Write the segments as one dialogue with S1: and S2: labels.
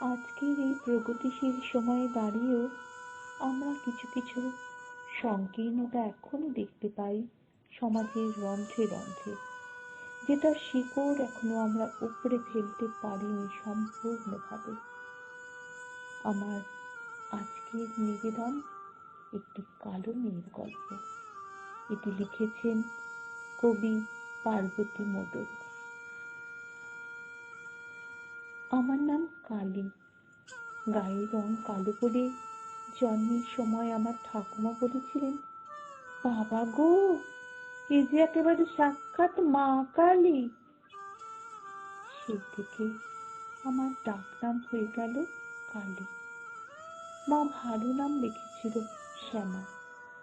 S1: আজকের এই প্রগতিশীল সময়ে দাঁড়িয়েও আমরা কিছু কিছু সংকীর্ণতা এখনও দেখতে পাই সমাজের রন্ধ্রে রন্ধ্রে। যেটার শিকড় এখনও আমরা উপড়ে ফেলতে পারিনি সম্পূর্ণভাবে। আমার আজকের নিবেদন একটি কালো মেয়ের গল্প। এটি লিখেছেন কবি পার্বতী মোদক। আমার নাম কালী। গায়ের রং কালো বলে জন্মের সময় আমার ঠাকুমা বলেছিলেন, বাবা গো, এ যে একেবারে সাক্ষাৎ মা কালী! সে থেকে আমার ডাক নাম হয়ে গেল কালী। মা ভালো নাম লিখেছিল শ্যামা।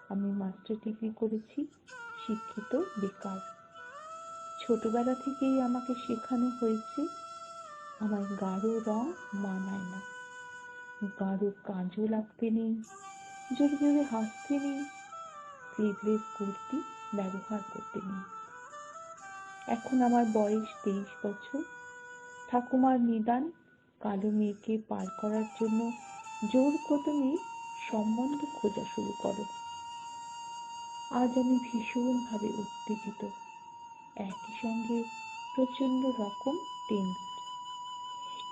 S1: আমি মাস্টার ডিগ্রি করেছি, শিক্ষিত, বেকার। ছোটবেলা থেকেই আমাকে শেখানো হয়েছে আমার গাঢ় রং মানায় না। গাঢ় কাজও লাগতে নেই, জোরে জোরে হাসতে নেই স্লিভলেস কুর্তি ব্যবহার করতে নেই। এখন আমার বয়স তেইশ বছর। ঠাকুমার নিদান কালো মেয়েকে পার করার জন্য জোর কদমে সম্বন্ধ খোঁজা শুরু করো। আজ আমি ভীষণভাবে উত্তেজিত। একই সঙ্গে প্রচণ্ড রকম টেন্স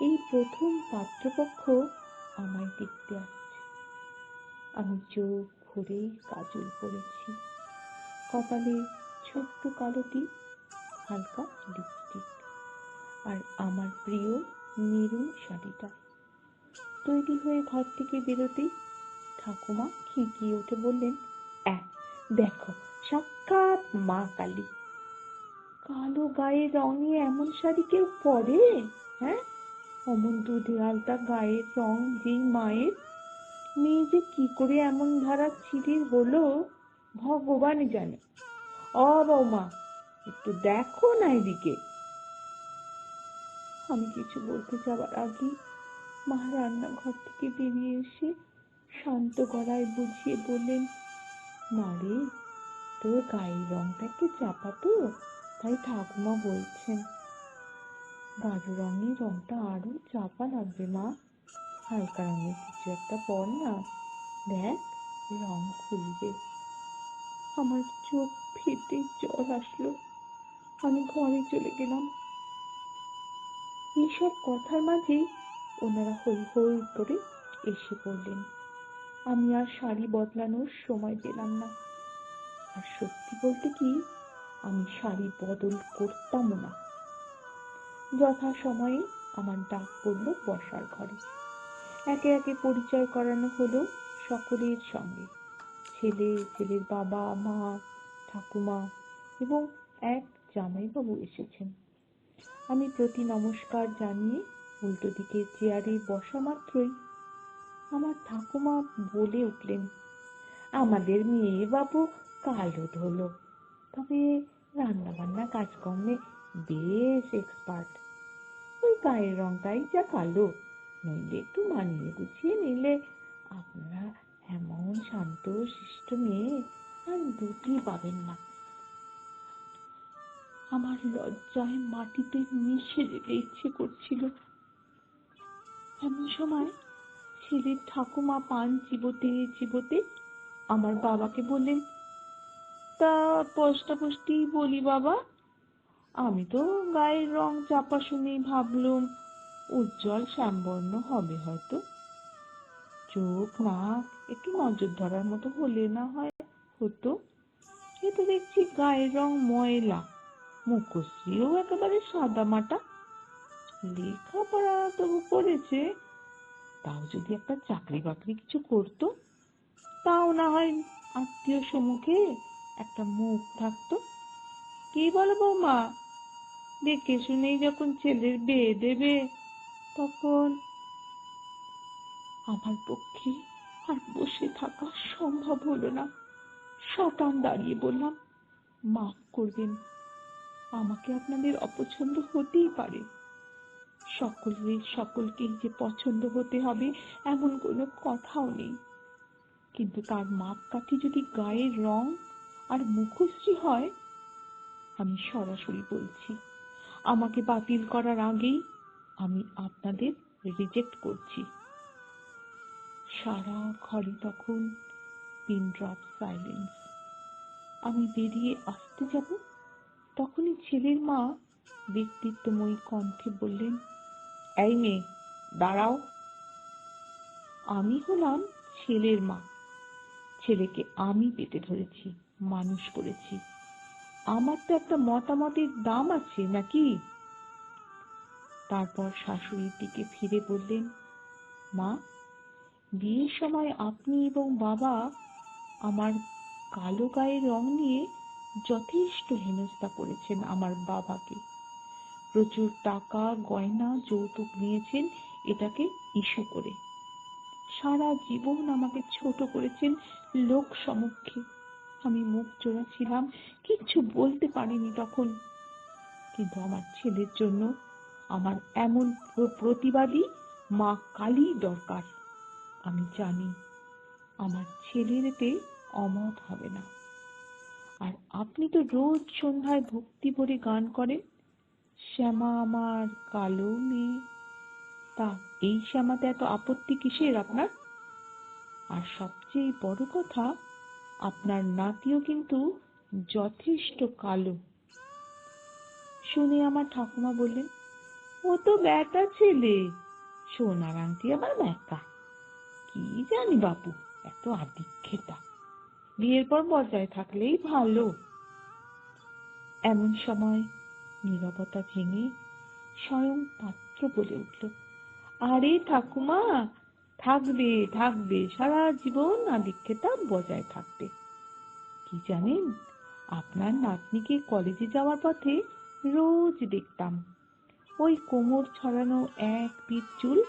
S1: এই প্রথম পাত্রপক্ষ আমায় দেখতে আসছে। আমি চোখ ভরে কাজল পরেছি কপালে ছোট্ট কালোটি হালকা লিপস্টিক আর আমার প্রিয় মেরুন শাড়িটা। তৈরি হয়ে ঘর থেকে বেরোতেই ঠাকুমা খিকিয়ে উঠে বললেন এক দেখো, সাক্ষাৎ মা কালী। কালো গায়ে রঙে এমন শাড়ি কেউ পরে? হ্যাঁ অমন দুধে আলতা গায়ের রং যেই মায়ের। মেয়ে যে কি করে এমন ধারা ছিটির হলো ভগবানই জানে। অ বৌমা, একটু দেখো না এদিকে। আমি কিছু বলতে যাওয়ার আগে মা রান্নাঘর থেকে বেরিয়ে এসে শান্ত গলায় বুঝিয়ে বললেন মারে তোর গায়ের রংটা একটু চাপা তো তাই ঠাকুমা বলছেন গাঢ় রঙের রংটা আরও চাপা লাগবে, মা। হালকা রঙের কিছু একটা পর না, দেখ রং খুলবে। আমার চোখ ফেটে জল আসলো। আমি ঘরে চলে গেলাম। এইসব কথার মাঝেই ওনারা হই হই করে এসে পড়লেন। আমি আর শাড়ি বদলানোর সময় পেলাম না। আর সত্যি বলতে কি, আমি শাড়ি বদল করতামও না। যথা সময়ে আমার ডাক পড়ল বসার ঘরে। একে একে পরিচয় করানো হলো সকলের সঙ্গে। ছেলে, ছেলের বাবা, মা, ঠাকুমা এবং এক জামাইবাবু এসেছেন। আমি প্রতি নমস্কার জানিয়ে উল্টো দিকে চেয়ারে বসা মাত্রই আমার ঠাকুমা বলে উঠলেন, আমাদের মেয়ে বাবু কালো হলো। তবে রান্না বান্না কাজকর্মে বেশ এক্সপার্ট ওই গায়ের রংটাই যা কালো, নইলে একটু মানিয়ে গুছিয়ে নিলে। আপনারা এমন শান্ত, শিষ্ট মেয়ে, আর দুটি পাবেন না। আমার লজ্জায় মাটিতে মিশে যেতে ইচ্ছে করছিল। এমন সময় ছেলের ঠাকুমা পান চিবোতে চিবোতে আমার বাবাকে বললেন, তা পোষ্টাপুষ্টি বলি বাবা আমি তো গায়ের রং চাপা শুনেই ভাবলুম, উজ্জ্বল শ্যামবর্ণ হবে হয়তো। চোখ, নাক, একটু নজর ধরার মতো হলে না হয় হতো। এ তো দেখছি গায়ের রং ময়লা, মুখশ্রীও একেবারে সাদা মাটা। লেখাপড়া তবু করেছে, তাও যদি একটা চাকরি বাকরি কিছু করতো, তাও না হয় আত্মীয় সম্মুখে একটা মুখ থাকতো। কি বলো বৌমা? দেখে শুনেই যখন ছেলের বিয়ে দেবে, তখন আমার পক্ষে আর বসে থাকা সম্ভব হলো না। শটান দাঁড়িয়ে বললাম, মাফ করবেন, আমাকে আপনাদের অপছন্দ হতেই পারে। সকলের সকলকেই যে পছন্দ হতে হবে এমন কোনো কথাও নেই। কিন্তু তার মাপকাঠি যদি গায়ের রং আর মুখশ্রী হয়, আমি সরাসরি বলছি আমাকে বাতিল করার আগেই আমি আপনাদের রিজেক্ট করছি। সারা ঘরে তখন পিন ড্রপ সাইলেন্স আমি বেরিয়ে আসতে যাব, তখনই ছেলের মা ব্যক্তিত্বময়ী কণ্ঠে বললেন, এই মেয়ে, দাঁড়াও। আমি হলাম ছেলের মা। ছেলেকে আমি পেটে ধরেছি, মানুষ করেছি। আমার তো একটা মতামতের দাম আছে, নাকি? তারপর শাশুড়ির দিকে ফিরে বললেন, মা, বিয়ের সময় আপনি এবং বাবা আমার কালো গায়ের রং নিয়ে যথেষ্ট হেনস্থা করেছেন আমার বাবাকে। প্রচুর টাকা, গয়না, যৌতুক নিয়েছেন, এটাকে ইস্যু করে। সারা জীবন আমাকে ছোট করেছেন লোক সমক্ষে আমি মুখ চোরা ছিলাম কিচ্ছু বলতে পারিনি তখন। কিন্তু আমার ছেলের জন্য আমার এমন প্র- প্রতিবাদী মা কালী দরকার। আমি জানি আমার ছেলের এতে অমত হবে না। আর আপনি তো রোজ সন্ধ্যায় ভক্তি ভরে গান করেন, শ্যামা আমার কালো মেয়ে। তা এই শ্যামাতে এত আপত্তি কিসের আপনার? আর সবচেয়ে বড় কথা আপনার নাতিও কিন্তু যথেষ্ট কালো। শুনে আমার ঠাকুমা বললেন, ও তো ব্যাটা ছেলে। সোনার আংটি আবার ব্যাটা কি জানি বাপু, এত আদিক্ষেতা। বিয়ের পর বজায় থাকলেই ভালো। এমন সময় নীরবতা ভেঙে স্বয়ং পাত্র বলে উঠল, আরে ঠাকুমা থাকবে থাকবে, সারা জীবন আদিক্ষেতা বজায় থাকবে। কি জানেন, আপনার নাতনিকে কলেজে যাওয়ার পথে রোজ দেখতাম। ওই কোমর ছড়ানো এক পিঠ চুল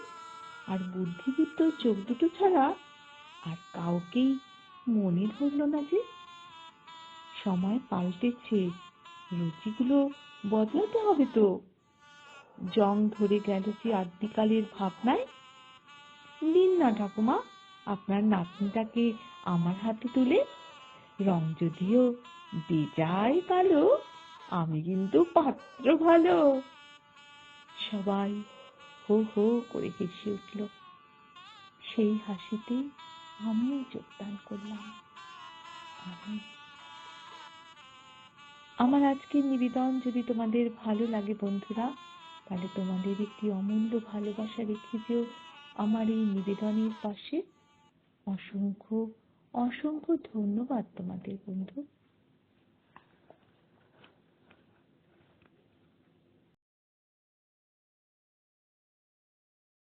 S1: আর বুদ্ধিদীপ্ত চোখ দুটো ছাড়া আর কাউকেই মনে ধরল না যে সময় পাল্টেছে, রুচিগুলো বদলাতে হবে তো। জং ধরে গেল যে আদ্যিকালের ভাবনায় দিন না ঠাকুমা, আপনার নাতনিটাকে আমার হাতে তুলে, রং যদিও বেজায় কালো, আমি কিন্তু পাত্র ভালো। সবাই হো হো করে হেসে উঠল। সেই হাসিতে আমিও যোগদান করলাম। আমি আমার আজকের নিবেদন যদি তোমাদের ভালো লাগে বন্ধুরা, তাহলে তোমাদের একটি অমূল্য ভালোবাসা রেখে যেও। আমার এই নিবেদনের পাশে অসংখ্য অসংখ্য ধন্যবাদ তোমাদের বন্ধু।